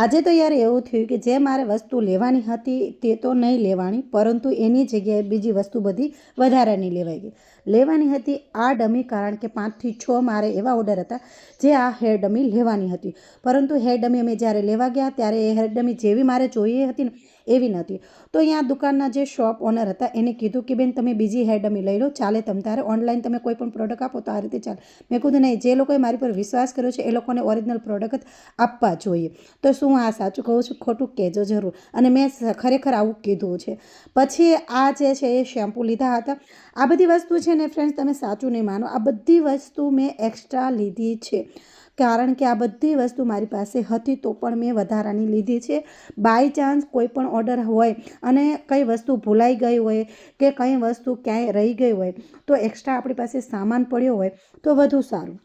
આજે તો યાર એવું થયું કે જે મારે વસ્તુ લેવાની હતી તે તો નહીં લેવાની, પરંતુ એની જગ્યાએ બીજી વસ્તુ બધી વધારાની લેવાઈ ગઈ. લેવાની હતી આ ડમી કારણ કે પાંચથી છ મારે એવા ઓર્ડર હતા જે આ હેર ડમી લેવાની હતી. પરંતુ હેર ડમી અમે જ્યારે લેવા ગયા ત્યારે એ હેર ડમી જેવી મારે જોઈએ હતી ને એવી નથી તો અહીંયા દુકાનના જે શોપ ઓનર હતા, એને કીધું કે, બેન, તમે બીજી હેડ અમે લઈ લો, ચાલે તમ તારે ઓનલાઈન તમે કોઈ પણ પ્રોડક્ટ આપો તો આ રીતે ચાલે. મેં કીધું, નહીં, જે લોકોએ મારી પર વિશ્વાસ કર્યો છે, એ લોકોને ઓરિજિનલ પ્રોડક્ટ આપવા જોઈએ. તો શું આ સાચું કહું છું? ખોટું કહેજો જરૂર. અને મેં ખરેખર આવું કીધું છે. પછી આ જે છે એ શેમ્પૂ લીધા હતા. આ બધી વસ્તુ છે ને ફ્રેન્ડ્સ તમે સાચું નહીં માનો. આ બધી વસ્તુ મેં એક્સ્ટ્રા લીધી છે. કારણ કે આ બધી વસ્તુ મારી પાસે હતી તો પણ મેં વધારાની લીધી છે. બાય ચાન્સ કોઈ પણ ઓર્ડર હોય અને કઈ વસ્તુ ભૂલાઈ ગઈ હોય કે કઈ વસ્તુ ક્યાંય રહી ગઈ હોય, તો એક્સ્ટ્રા આપણી પાસે સામાન પડ્યો હોય તો વધુ સારું.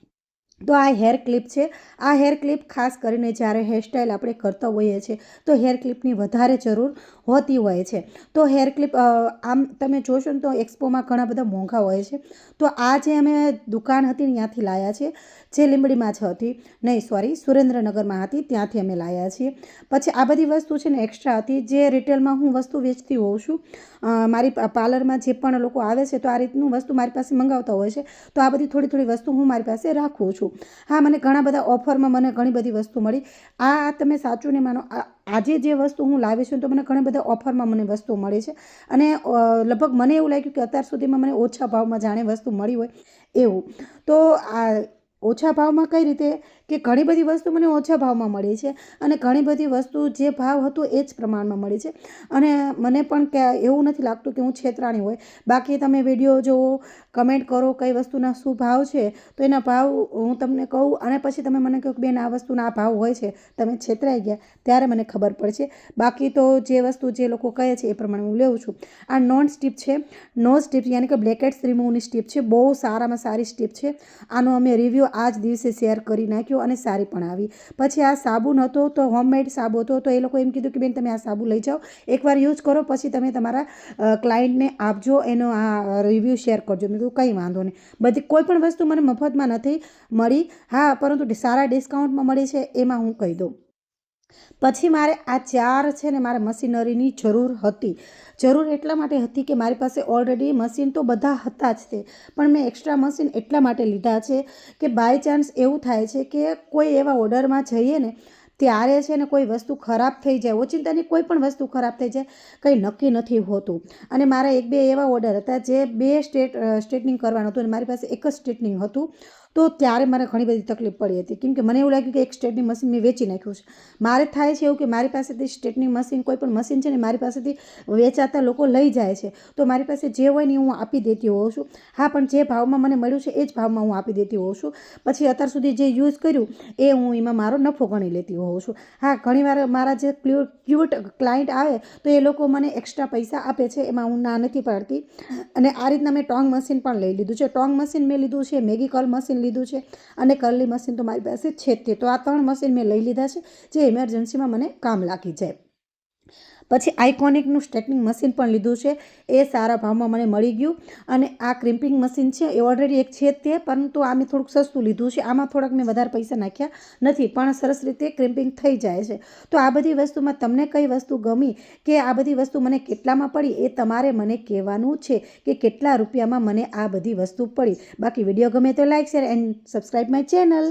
તો આ હેર ક્લિપ છે. આ હેર ક્લિપ ખાસ કરીને જ્યારે હેરસ્ટાઈલ આપણે કરતા હોઈએ છીએ, તો હેર ક્લિપની વધારે જરૂર હોતી હોય છે. તો હેર ક્લિપ આમ તમે જોશો ને તો એક્સપોમાં ઘણા બધા મોંઘા હોય છે. તો આ જે અમે દુકાન હતી ત્યાંથી લાવ્યા છે જે લીંબડીમાં જ હતી. નહીં, સોરી, સુરેન્દ્રનગરમાં હતી, ત્યાંથી અમે લાવ્યા છીએ. પછી આ બધી વસ્તુ છે ને એક્સ્ટ્રા હતી, જે રિટેલમાં હું વસ્તુ વેચતી હોઉં છું. મારી પાર્લરમાં જે પણ લોકો આવે છે, તો આ રીતનું વસ્તુ મારી પાસે મંગાવતા હોય છે. તો આ બધી થોડી થોડી વસ્તુ હું મારી પાસે રાખું છું. હા, મને ઘણા બધા ઓફરમાં મને ઘણી બધી વસ્તુ મળી. આ તમે સાચું નહીં માનો આજે જે વસ્તુ હું લાવી છું તો મને ઘણા બધા ઓફરમાં મને વસ્તુ મળી છે. અને લગભગ મને એવું લાગ્યું કે અત્યાર સુધીમાં મને ઓછા ભાવમાં જાણે વસ્તુ મળી હોય એવું. તો આ ઓછા ભાવમાં કઈ રીતે કે ઘણી બધી વસ્તુ મને ઓછા ભાવમાં મળી છે અને ઘણી બધી વસ્તુ જે ભાવ હતો એ જ પ્રમાણમાં મળી છે. અને મને પણ કે એવું નથી લાગતું કે હું છેતરાણી હોય. બાકી તમે વીડિયો જુઓ કમેન્ટ કરો કઈ વસ્તુના શું ભાવ છે, તો એના ભાવ હું તમને કહું અને પછી તમે મને કહો કે બેન આ વસ્તુના ભાવ હોય છે, તમે છેતરાઈ ગયા ત્યારે મને ખબર પડશે. બાકી તો જે વસ્તુ જે લોકો કહે છે એ પ્રમાણે હું લેવું છું. આ નોન સ્ટીપ છે. નોન સ્ટીપ યાની કે બ્લેકેટ્સ રિમૂવની સ્ટીપ છે. બહુ સારામાં સારી સ્ટીપ છે. આનો અમે રિવ્યૂ આ જ દિવસે શેર કરી નાખ્યો. અને સારી પણ આવી. પછી આ સાબુ નહોતો તો હોમમેડ સાબુ હતો તો એ લોકો એમ કીધું કે બેન તમે આ સાબુ લઈ જાઓ. એકવાર યુઝ કરો પછી તમે તમારા ક્લાયન્ટને આપજો, એનો આ રિવ્યૂ શેર કરજો. મેં કીધું કંઈ વાંધો નહીં. બધી, કોઈ પણ વસ્તુ મને મફતમાં નથી મળી. હા, પરંતુ સારા ડિસ્કાઉન્ટમાં મળી છે એમાં હું કહી દઉં. પછી મારે આ ચાર છે ને મારે મશીનરીની જરૂર હતી. જરૂર એટલા માટે હતી કે મારી પાસે ઓલરેડી મશીન તો બધા હતા જ તે, પણ મેં એક્સ્ટ્રા મશીન એટલા માટે લીધા છે કે બાય ચાન્સ એવું થાય છે કે કોઈ એવા ઓર્ડરમાં જઈએ ને, ત્યારે છે ને કોઈ વસ્તુ ખરાબ થઈ જાય, ઓચિંતાની કોઈ પણ વસ્તુ ખરાબ થઈ જાય, કંઈ નક્કી નથી હોતું. અને મારા એક બે એવા ઓર્ડર હતા જે બે સ્ટેટ સ્ટ્રેટનિંગ કરવાનું હતું અને મારી પાસે એક જ સ્ટ્રેટનિંગ હતું. તો ત્યારે મને ઘણી બધી તકલીફ પડી હતી. કેમ કે મને એવું લાગ્યું કે એક સ્ટેટની મશીન મેં વેચી નાખ્યું છે. મારે થાય છે એવું કે મારી પાસેથી સ્ટેટની મશીન, કોઈ પણ મશીન છે ને, મારી પાસેથી વેચાતા લોકો લઈ જાય છે. તો મારી પાસે જે હોય ને હું આપી દેતી હોઉં છું. હા, પણ જે ભાવમાં મને મળ્યું છે એ જ ભાવમાં હું આપી દેતી હોઉં છું. પછી અત્યાર સુધી જે યુઝ કર્યું એ હું એમાં મારો નફો ગણી લેતી હોઉં છું. હા, ઘણીવાર મારા જે ક્યુટ ક્લાયન્ટ આવે તો એ લોકો મને એક્સ્ટ્રા પૈસા આપે છે, એમાં હું ના નથી પાડતી. અને આ રીતના મેં ટોંગ મશીન પણ લઈ લીધું છે. ટોંગ મશીન મેં લીધું છે મેગીકલ મશીન લીધું છે. અને કરલી મશીન તો મારી પાસે છે જ તે. તો આ ત્રણ મશીન મેં લઈ લીધા છે, જે ઇમરજન્સીમાં મને કામ લાગી જાય. પછી આઇકોનિકનું સ્ટ્રેટનિંગ મશીન પણ લીધું છે. એ સારા ભાવમાં મને મળી ગયું અને આ ક્રિમ્પિંગ મશીન છે એ ઓલરેડી એક છે તે, પરંતુ આ મેં થોડુંક સસ્તું લીધું છે. આમાં થોડાક મેં વધારે પૈસા નાખ્યા નથી, પણ સરસ રીતે ક્રિમ્પિંગ થઈ જાય છે. તો આ બધી વસ્તુમાં તમને કઈ વસ્તુ ગમી કે આ બધી વસ્તુ મને કેટલામાં પડી એ તમારે મને કહેવાનું છે કે કેટલા રૂપિયામાં મને આ બધી વસ્તુ પડી. બાકી વીડિયો ગમે તો like share and subscribe my channel.